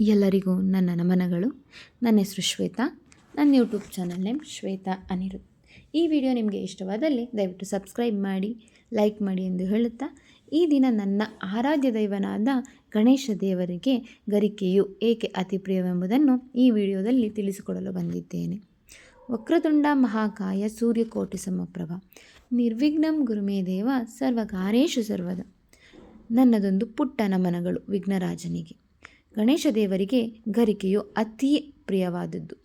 ಎಲ್ಲರಿಗೂ ನನ್ನ ನಮನಗಳು. ನನ್ನ ಹೆಸರು ಶ್ವೇತಾ. ನನ್ನ ಯೂಟ್ಯೂಬ್ ಚಾನಲ್ ನೇಮ್ ಶ್ವೇತಾ ಅನಿರು ಈ ವಿಡಿಯೋ ನಿಮಗೆ ಇಷ್ಟವಾದಲ್ಲಿ ದಯವಿಟ್ಟು ಸಬ್ಸ್ಕ್ರೈಬ್ ಮಾಡಿ, ಲೈಕ್ ಮಾಡಿ ಎಂದು ಹೇಳುತ್ತಾ, ಈ ದಿನ ನನ್ನ ಆರಾಧ್ಯ ದೈವನಾದ ಗಣೇಶ ದೇವರಿಗೆ ಗರಿಕೆಯು ಏಕೆ ಅತಿ ಪ್ರಿಯವೆಂಬುದನ್ನು ಈ ವಿಡಿಯೋದಲ್ಲಿ ತಿಳಿಸಿಕೊಡಲು ಬಂದಿದ್ದೇನೆ. ವಕ್ರತುಂಡ ಮಹಾಕಾಯ ಸೂರ್ಯಕೋಟಿ ಸಮಪ್ರಭ. ನಿರ್ವಿಘ್ನಂ ಗುರುಮೇ ದೇವ, ಸರ್ವಕಾರೇಶು ಸರ್ವದ. ನನ್ನದೊಂದು ಪುಟ್ಟ ನಮನಗಳು ವಿಘ್ನರಾಜನಿಗೆ. ಗಣೇಶ ದೇವರಿಗೆ ಗರಿಕೆಯು ಅತಿ ಪ್ರಿಯವಾದದ್ದು.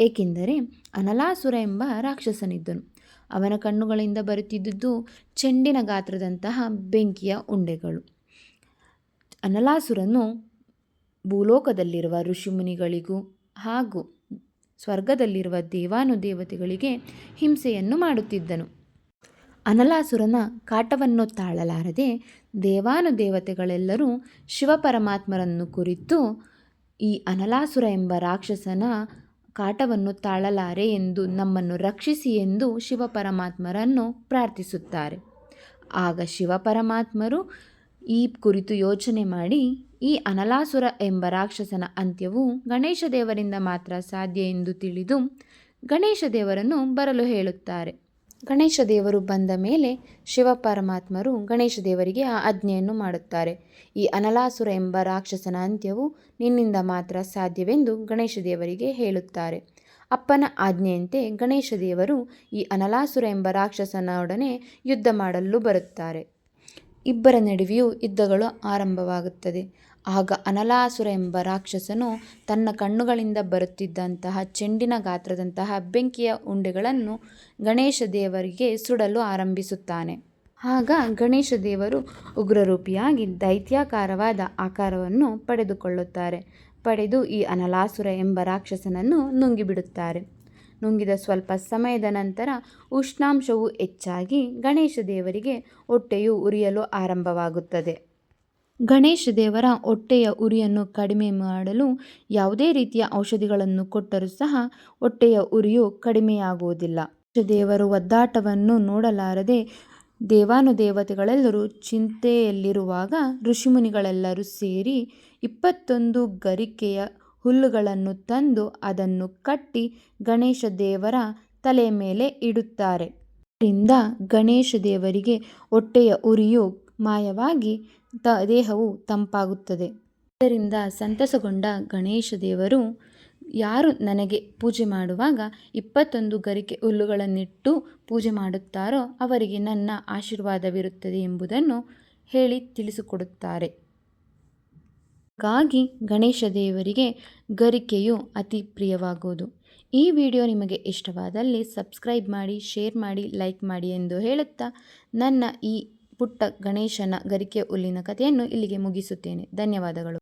ಏಕೆಂದರೆ ಅನಲಾಸುರ ಎಂಬ ರಾಕ್ಷಸನಿದ್ದನು. ಅವನ ಕಣ್ಣುಗಳಿಂದ ಬರುತ್ತಿದ್ದುದು ಚೆಂಡಿನ ಗಾತ್ರದಂತಹ ಬೆಂಕಿಯ ಉಂಡೆಗಳು. ಅನಲಾಸುರನು ಭೂಲೋಕದಲ್ಲಿರುವ ಋಷಿಮುನಿಗಳಿಗೂ ಹಾಗೂ ಸ್ವರ್ಗದಲ್ಲಿರುವ ದೇವಾನುದೇವತೆಗಳಿಗೆ ಹಿಂಸೆಯನ್ನು ಮಾಡುತ್ತಿದ್ದನು. ಅನಲಾಸುರನ ಕಾಟವನ್ನು ತಾಳಲಾರದೆ ದೇವಾನುದೇವತೆಗಳೆಲ್ಲರೂ ಶಿವಪರಮಾತ್ಮರನ್ನು ಕುರಿತು ಈ ಅನಲಾಸುರ ಎಂಬ ರಾಕ್ಷಸನ ಕಾಟವನ್ನು ತಾಳಲಾರೆ ಎಂದು ನಮ್ಮನ್ನು ರಕ್ಷಿಸಿ ಎಂದು ಶಿವಪರಮಾತ್ಮರನ್ನು ಪ್ರಾರ್ಥಿಸುತ್ತಾರೆ. ಆಗ ಶಿವಪರಮಾತ್ಮರು ಈ ಕುರಿತು ಯೋಚನೆ ಮಾಡಿ, ಈ ಅನಲಾಸುರ ಎಂಬ ರಾಕ್ಷಸನ ಅಂತ್ಯವು ಗಣೇಶ ದೇವರಿಂದ ಮಾತ್ರ ಸಾಧ್ಯ ಎಂದು ತಿಳಿದು ಗಣೇಶ ದೇವರನ್ನು ಬರಲು ಹೇಳುತ್ತಾರೆ. ಗಣೇಶ ದೇವರು ಬಂದ ಮೇಲೆ ಶಿವ ಪರಮಾತ್ಮರು ಗಣೇಶ ದೇವರಿಗೆ ಆ ಆಜ್ಞೆಯನ್ನು ಮಾಡುತ್ತಾರೆ. ಈ ಅನಲಾಸುರ ಎಂಬ ರಾಕ್ಷಸನ ಅಂತ್ಯವು ನಿನ್ನಿಂದ ಮಾತ್ರ ಸಾಧ್ಯವೆಂದು ಗಣೇಶ ದೇವರಿಗೆ ಹೇಳುತ್ತಾರೆ. ಅಪ್ಪನ ಆಜ್ಞೆಯಂತೆ ಗಣೇಶ ದೇವರು ಈ ಅನಲಾಸುರ ಎಂಬ ರಾಕ್ಷಸನೊಡನೆ ಯುದ್ಧ ಮಾಡಲು ಬರುತ್ತಾರೆ. ಇಬ್ಬರ ನಡುವೆಯೂ ಯುದ್ಧಗಳು ಆರಂಭವಾಗುತ್ತದೆ. ಆಗ ಅನಲಾಸುರ ಎಂಬ ರಾಕ್ಷಸನು ತನ್ನ ಕಣ್ಣುಗಳಿಂದ ಬರುತ್ತಿದ್ದಂತಹ ಚೆಂಡಿನ ಗಾತ್ರದಂತಹ ಬೆಂಕಿಯ ಉಂಡೆಗಳನ್ನು ಗಣೇಶ ದೇವರಿಗೆ ಸುಡಲು ಆರಂಭಿಸುತ್ತಾನೆ. ಆಗ ಗಣೇಶ ದೇವರು ಉಗ್ರರೂಪಿಯಾಗಿ ದೈತ್ಯಾಕಾರವಾದ ಆಕಾರವನ್ನು ಪಡೆದುಕೊಳ್ಳುತ್ತಾರೆ. ಪಡೆದು ಈ ಅನಲಾಸುರ ಎಂಬ ರಾಕ್ಷಸನನ್ನು ನುಂಗಿಬಿಡುತ್ತಾರೆ. ನುಂಗಿದ ಸ್ವಲ್ಪ ಸಮಯದ ನಂತರ ಉಷ್ಣಾಂಶವು ಹೆಚ್ಚಾಗಿ ಗಣೇಶ ದೇವರಿಗೆ ಹೊಟ್ಟೆಯು ಉರಿಯಲು ಆರಂಭವಾಗುತ್ತದೆ. ಗಣೇಶ ದೇವರ ಹೊಟ್ಟೆಯ ಉರಿಯನ್ನು ಕಡಿಮೆ ಮಾಡಲು ಯಾವುದೇ ರೀತಿಯ ಔಷಧಿಗಳನ್ನು ಕೊಟ್ಟರೂ ಸಹ ಹೊಟ್ಟೆಯ ಉರಿಯು ಕಡಿಮೆಯಾಗುವುದಿಲ್ಲ. ದೇವರು ಒದ್ದಾಟವನ್ನು ನೋಡಲಾರದೆ ದೇವಾನುದೇವತೆಗಳೆಲ್ಲರೂ ಚಿಂತೆಯಲ್ಲಿರುವಾಗ ಋಷಿಮುನಿಗಳೆಲ್ಲರೂ ಸೇರಿ ಇಪ್ಪತ್ತೊಂದು ಗರಿಕೆಯ ಹುಲ್ಲುಗಳನ್ನು ತಂದು ಅದನ್ನು ಕಟ್ಟಿ ಗಣೇಶ ದೇವರ ತಲೆ ಮೇಲೆ ಇಡುತ್ತಾರೆ. ಇದರಿಂದ ಗಣೇಶ ದೇವರಿಗೆ ಹೊಟ್ಟೆಯ ಉರಿಯು ಮಾಯವಾಗಿ ತ, ದೇಹವು ತಂಪಾಗುತ್ತದೆ. ಇದರಿಂದ ಸಂತಸಗೊಂಡ ಗಣೇಶ ದೇವರು ಯಾರು ನನಗೆ ಪೂಜೆ ಮಾಡುವಾಗ ಇಪ್ಪತ್ತೊಂದು ಗರಿಕೆ ಹುಲ್ಲುಗಳನ್ನಿಟ್ಟು ಪೂಜೆ ಮಾಡುತ್ತಾರೋ ಅವರಿಗೆ ನನ್ನ ಆಶೀರ್ವಾದವಿರುತ್ತದೆ ಎಂಬುದನ್ನು ಹೇಳಿ ತಿಳಿಸಿಕೊಡುತ್ತಾರೆ. ಹಾಗಾಗಿ ಗಣೇಶ ದೇವರಿಗೆ ಗರಿಕೆಯು ಅತಿ ಪ್ರಿಯವಾಗುವುದು ಈ ವಿಡಿಯೋ ನಿಮಗೆ ಇಷ್ಟವಾದಲ್ಲಿ ಸಬ್ಸ್ಕ್ರೈಬ್ ಮಾಡಿ, ಶೇರ್ ಮಾಡಿ, ಲೈಕ್ ಮಾಡಿ ಎಂದು ಹೇಳುತ್ತಾ ನನ್ನ ಈ ಪುಟ್ಟ ಗಣೇಶನ ಗರಿಕೆ ಹುಲ್ಲಿನ ಕಥೆಯನ್ನು ಇಲ್ಲಿಗೆ ಮುಗಿಸುತ್ತೇನೆ. ಧನ್ಯವಾದಗಳು.